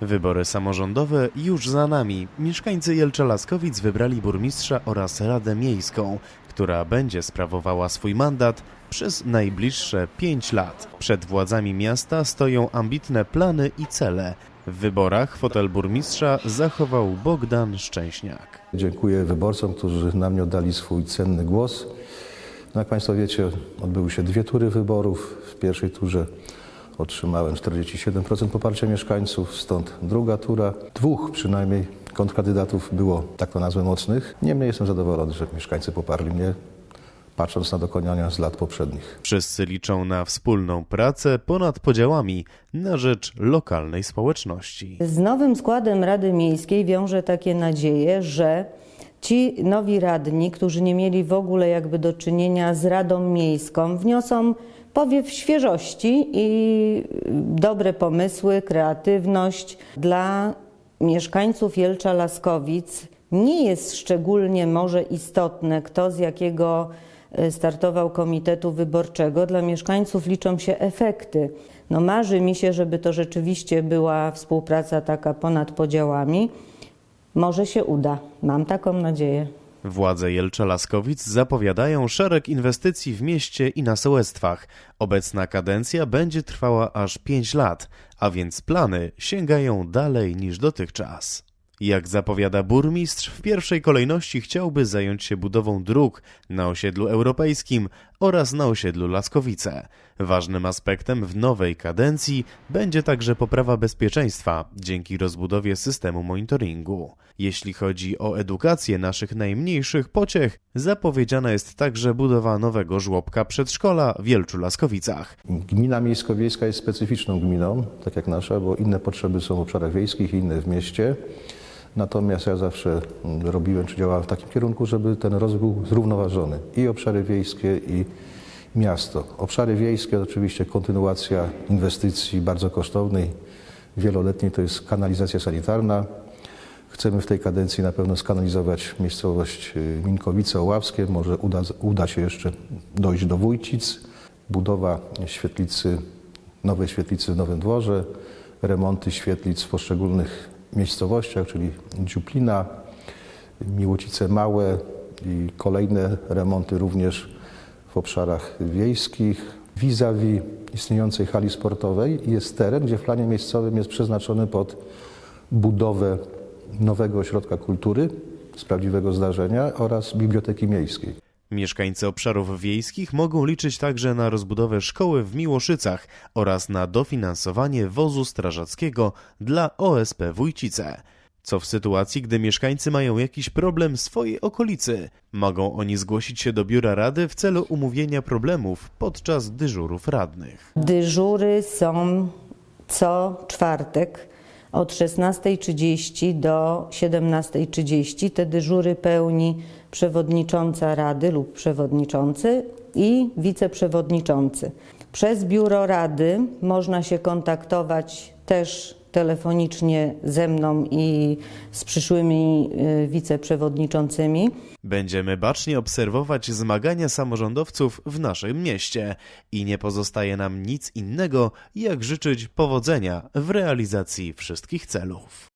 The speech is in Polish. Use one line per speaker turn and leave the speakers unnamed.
Wybory samorządowe już za nami. Mieszkańcy Jelcza-Laskowic wybrali burmistrza oraz Radę Miejską, która będzie sprawowała swój mandat przez najbliższe 5 lat. Przed władzami miasta stoją ambitne plany i cele. W wyborach fotel burmistrza zachował Bogdan Szczęśniak.
Dziękuję wyborcom, którzy na mnie oddali swój cenny głos. No jak Państwo wiecie, odbyły się dwie tury wyborów. W pierwszej turze otrzymałem 47% poparcia mieszkańców, stąd druga tura. Dwóch przynajmniej kontrkandydatów było, tak to nazwę, mocnych. Niemniej jestem zadowolony, że mieszkańcy poparli mnie, patrząc na dokonania z lat poprzednich.
Wszyscy liczą na wspólną pracę ponad podziałami na rzecz lokalnej społeczności.
Z nowym składem Rady Miejskiej wiąże takie nadzieje, że ci nowi radni, którzy nie mieli w ogóle jakby do czynienia z Radą Miejską, wniosą powiew świeżości i dobre pomysły, kreatywność dla mieszkańców Jelcza Laskowic. Nie jest szczególnie może istotne, kto z jakiego e, startował komitetu wyborczego. Dla mieszkańców liczą się efekty. No marzy mi się, żeby to rzeczywiście była współpraca taka ponad podziałami. Może się uda. Mam taką nadzieję.
Władze Jelcza-Laskowic zapowiadają szereg inwestycji w mieście i na sołectwach. Obecna kadencja będzie trwała aż 5 lat, a więc plany sięgają dalej niż dotychczas. Jak zapowiada burmistrz, w pierwszej kolejności chciałby zająć się budową dróg na osiedlu europejskim oraz na osiedlu Laskowice. Ważnym aspektem w nowej kadencji będzie także poprawa bezpieczeństwa dzięki rozbudowie systemu monitoringu. Jeśli chodzi o edukację naszych najmniejszych pociech, zapowiedziana jest także budowa nowego żłobka przedszkola w Jelczu Laskowicach.
Gmina miejsko-wiejska jest specyficzną gminą, tak jak nasza, bo inne potrzeby są w obszarach wiejskich, inne w mieście. Natomiast ja zawsze robiłem czy działałem w takim kierunku, żeby ten rozwój był zrównoważony. I obszary wiejskie, i miasto. Obszary wiejskie oczywiście kontynuacja inwestycji bardzo kosztownej, wieloletniej, to jest kanalizacja sanitarna. Chcemy w tej kadencji na pewno skanalizować miejscowość y, Minkowice-Oławskie. Może uda, uda się jeszcze dojść do Wójcic. Budowa świetlicy, nowej świetlicy w Nowym Dworze, remonty świetlic w poszczególnych miejscowościach, czyli Dziuplina, Miłocice Małe i kolejne remonty również w obszarach wiejskich. Vis-a-vis istniejącej hali sportowej jest teren, gdzie w planie miejscowym jest przeznaczony pod budowę nowego ośrodka kultury z prawdziwego zdarzenia oraz biblioteki miejskiej.
Mieszkańcy obszarów wiejskich mogą liczyć także na rozbudowę szkoły w Miłoszycach oraz na dofinansowanie wozu strażackiego dla OSP Wójcice. Co w sytuacji, gdy mieszkańcy mają jakiś problem w swojej okolicy? Mogą oni zgłosić się do biura rady w celu umówienia problemów podczas dyżurów radnych.
Dyżury są co czwartek od 16.30 do 17.30. Te dyżury pełni przewodnicząca rady lub przewodniczący i wiceprzewodniczący. Przez biuro rady można się kontaktować też telefonicznie ze mną i z przyszłymi y, wiceprzewodniczącymi.
Będziemy bacznie obserwować zmagania samorządowców w naszym mieście i nie pozostaje nam nic innego, jak życzyć powodzenia w realizacji wszystkich celów.